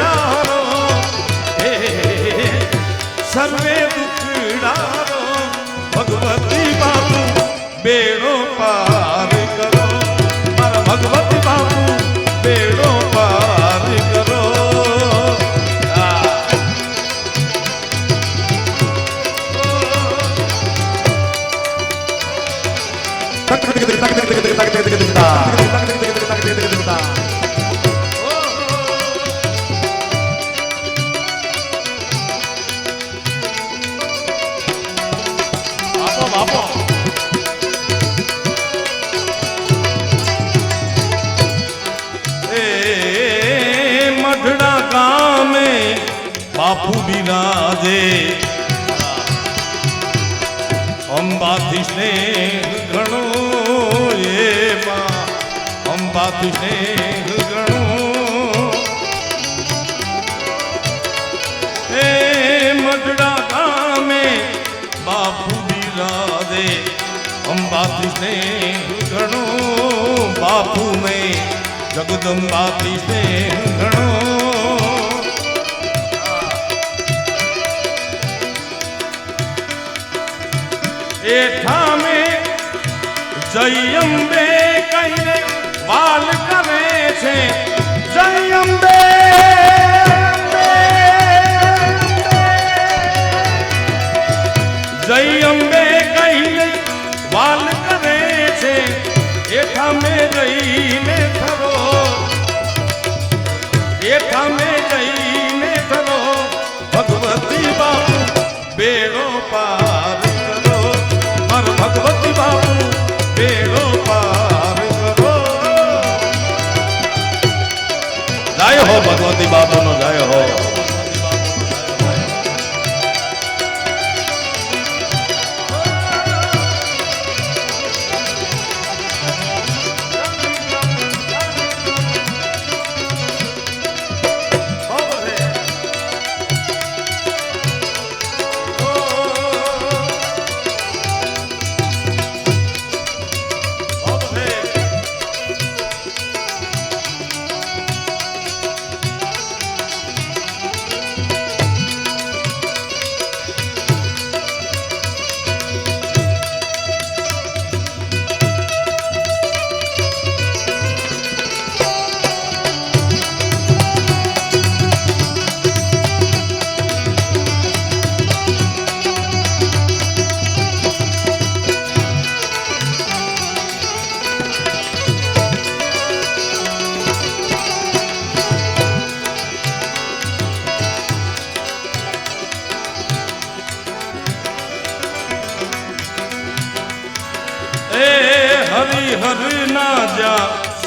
না સ્નેહ ગણો એ મઢડા ગામે બાપુ બિરાદે અંબા કૃષ્ણે ગણો બાપુ મેં જગદંબાથી સ્નેહ ગણો એઠામે જય અંબે કહીને વાલ કરે છે. જય અંબે. જય અંબે કહીને વાલ કરે છે. એઠા મેં ખરો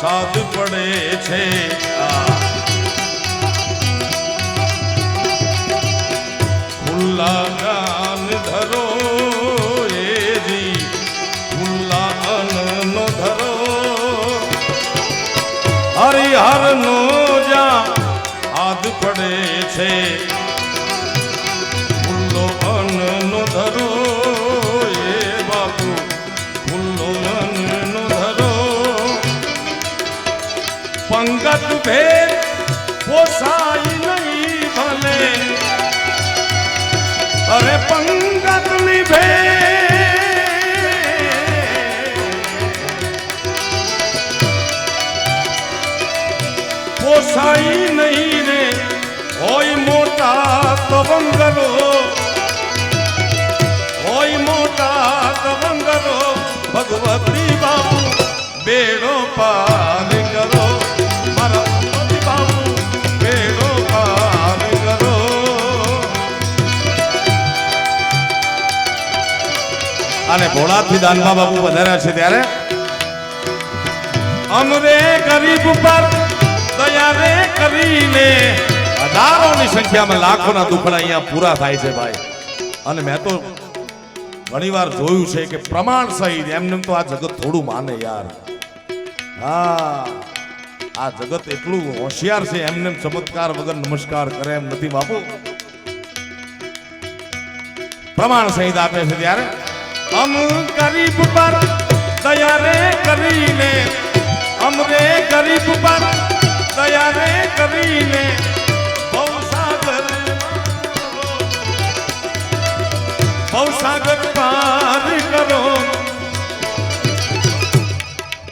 સાધ પડે છે આ. પંગત ભેદ પોસાય નહીં ભલે અરે પંગતની પોસાય નહીં રે હોય મોટા તવંગરો હોય મોટા તવંગરો ભગવતી બાપુ બેડો પાર અને ભોળાથી દાનબા બાપુ વધાર્યા છે ત્યારે. અમરે ગરીબ પર દયા કરીને હજારોની સંખ્યામાં લાખોના દુખડા અહીંયા પૂરા થાય છે ભાઈ. અને મેં તો ઘણીવાર જોયું છે કે પ્રમાણ સહિત એમને તો આ જગત થોડું માને યાર. હા, આ જગત એટલું હોશિયાર છે, એમને એમ ચમત્કાર વગર નમસ્કાર કરે એમ નથી બાપુ. પ્રમાણ સહિત આપે છે ત્યારે. હમ ગરીબ પર દયા રે કરીને હમ રે ગરીબ પર દયા રે કરીને ભવસાગર ભવસાગર પાર કરો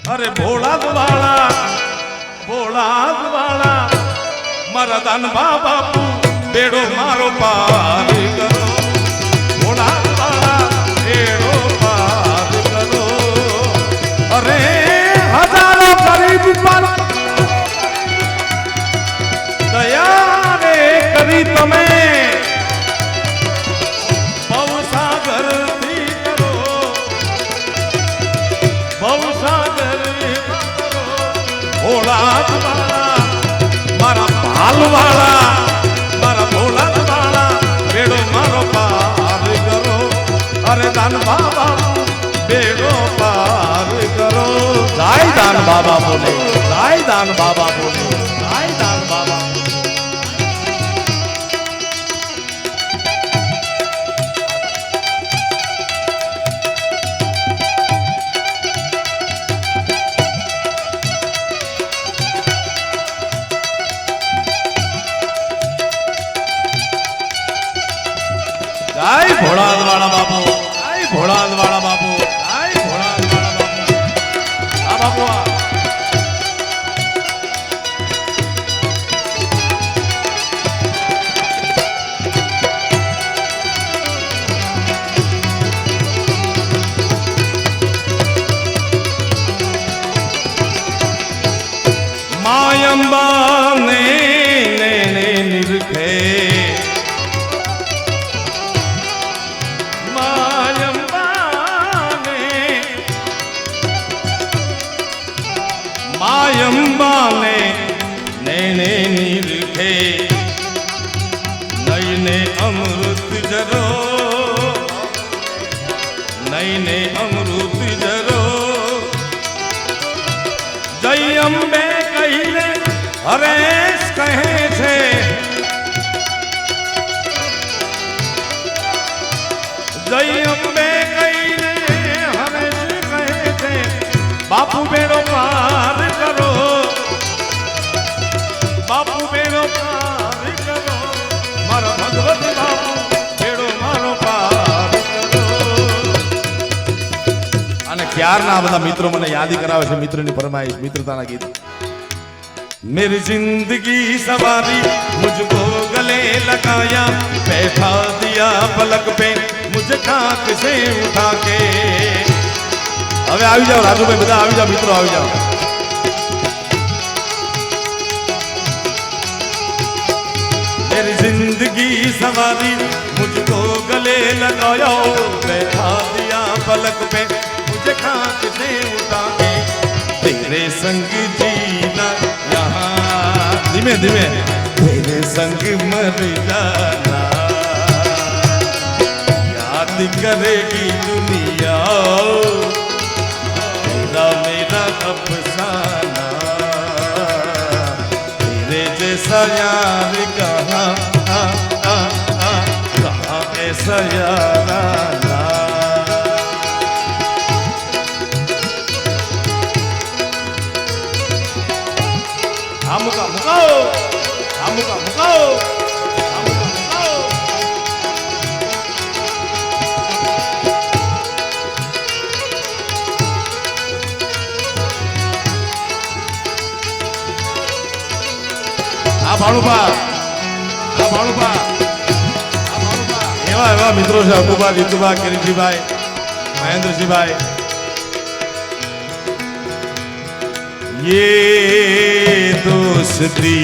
અરે ભોળા વાળા ભોળા વાળા મારા દાન બાપુ બેડો મારો પાર કરો પર દયા રે કરી તમે. ભવસાગરથી કરો. ભવસાગર ભોળા વાળા મારા ભાલ વાળા મારા બેડો મારો પાર કરો. અરે દાન બાબા દાન બાબા બોલે. જાય દાન બાબા બોલે. જાય દાન બાબા. જય ભોળાદ વાળા બાપુ. જય ભોળાદ વાળા બાપુ. નિરખે નઈને અમૃત જરો નઈને અમૃત જરો જય અંબે કહીને હરેશ કહે છે ક્યારના આ બધા મિત્રો મને યાદી કરાવે છે મિત્રની ફરમાઈશ મિત્રતાના ગીત मेरी जिंदगी सवारी मुझको गले लगाया बैठा दिया पलक पे मुझे खाक से उठा के હવે આવી જાઓ રાજુભાઈ બધા આવી જાઓ મિત્રો આવી જાઓ मेरी जिंदगी सवारी मुझको गले लगाया बैठा दिया पलक पे मुझे खाक से उठा के तेरे संग जीना यहाँ धीमे धीमे तेरे संग मर जाना याद करेगी दुनिया तेरा मेरा अफसाना तेरे जैसा यार कहाँ आ, आ, आ, कहाँ ऐसा यार ભાણુભા આ ભાણુભા આ ભાણુભા એવા એવા મિત્રો છે અબુભા જીતુભા કિરીટજીભાઈ મહેન્દ્રસિંહભાઈ ये दोस्ती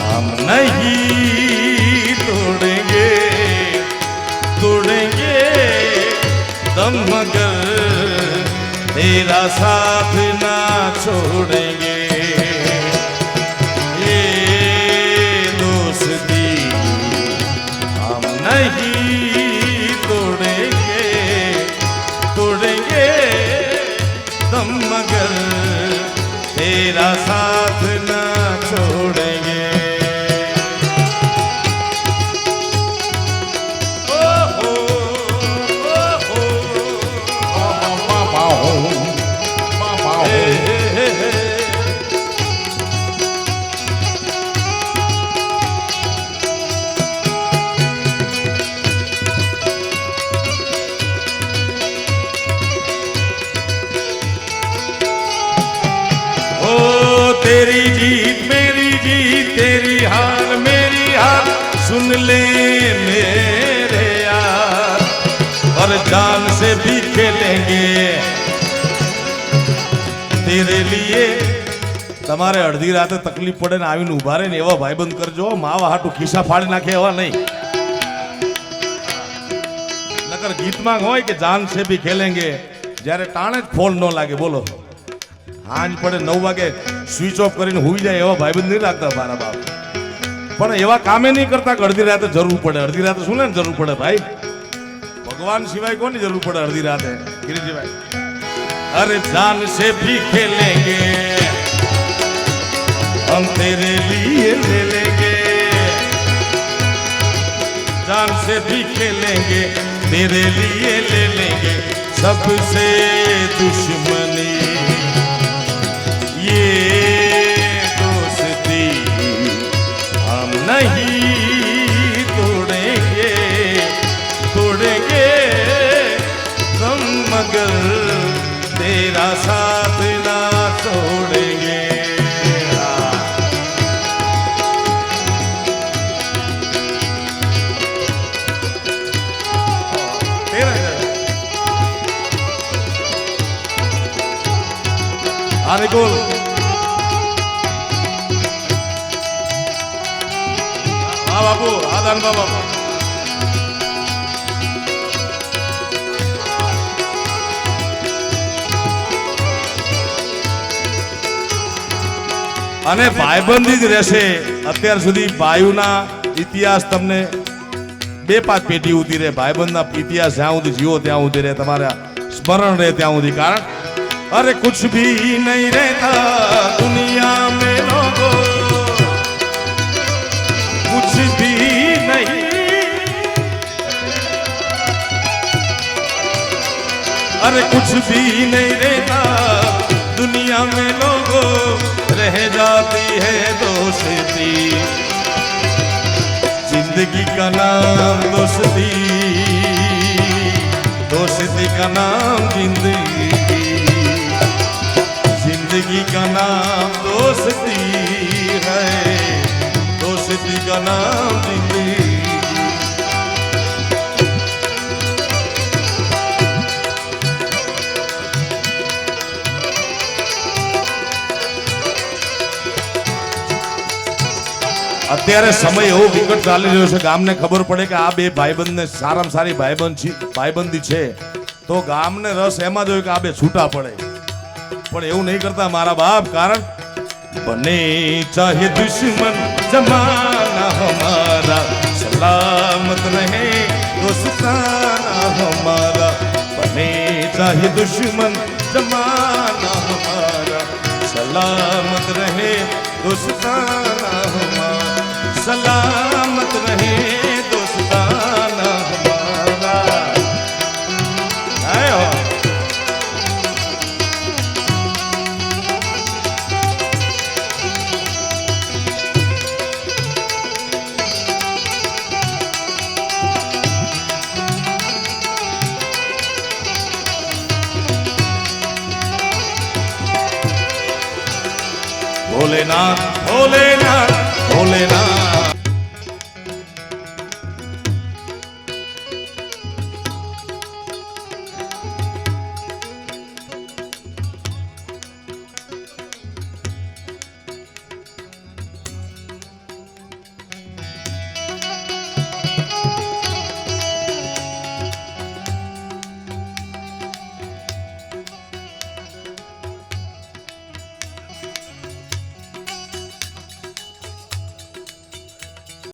हम नहीं तोड़ेंगे तोड़ेंगे दम मगर तेरा साथ ना छोड़ेंगे તેરે તમારે અડધી રાતે તકલીફ પડે ને આવીને ઊભા રહે ને એવા ભાઈબંધ કરજો. માવા હાટું ખિસ્સા ફાડી નાખે એવા નહીં. નકર ગીતમાં હોય કે જાન છે ભી ખેલેંગે. જ્યારે ટાણે જ ફોન ન લાગે, બોલો. હાંજ પડે નવ વાગે સ્વિચ ઓફ કરીને હુઈ જાય એવા ભાઈબંધ નહીં લાગતા મારા બાપ. પણ એવા કામે નહીં કરતા કે અડધી રાતે જરૂર પડે. અડધી રાતે શું ને જરૂર પડે ભાઈ? ભગવાન સિવાય કોની જરૂર પડે અડધી રાતે? ગિરીજીભાઈ. हर जान से भी खेलेंगे हम तेरे लिए ले लेंगे जान से भी खेलेंगे तेरे लिए ले लेंगे सबसे दुश्मनी ये दोस्ती हम नहीं હા દાનબા બાપુ અને ભાઈબંધી જ રહેશે અત્યાર સુધી ભાઈઓના ઇતિહાસ તમને બે પાંચ પેઢી ઉતી રહે ભાઈબંધના ઇતિહાસ જ્યાં સુધી જીવો ત્યાં સુધી રહે તમારા સ્મરણ રહે ત્યાં સુધી કારણ અરે કુછ ભી નહીં રહેતા દુનિયા में लोगो कुछ भी अरे कुछ भी नहीं रहता दुनिया में लोगो रह जाती है दोस्ती जिंदगी का नाम दोस्ती दोस्ती का नाम जिंदगी जिंदगी का नाम दोस्ती है दोस्ती का नाम અત્યારે સમય એવો વિકટ ચાલી રહ્યો છે ગામને ખબર પડે કે આ બે ભાઈબંધને સારામાં સારી ભાઈબંધ છે, ભાઈબંધી છે. તો ગામને રસ એમાં જોયું કે આ બે છૂટા પડે. પણ એવું નહીં કરતા મારા બાપ, કારણ બને ચાહે દુશ્મન જમાના હમારા, સલામત રહે દોસ્તાના હમારા. બને ચાહે દુશ્મન જમાના હમારા, સલામત રહે સલામત રહે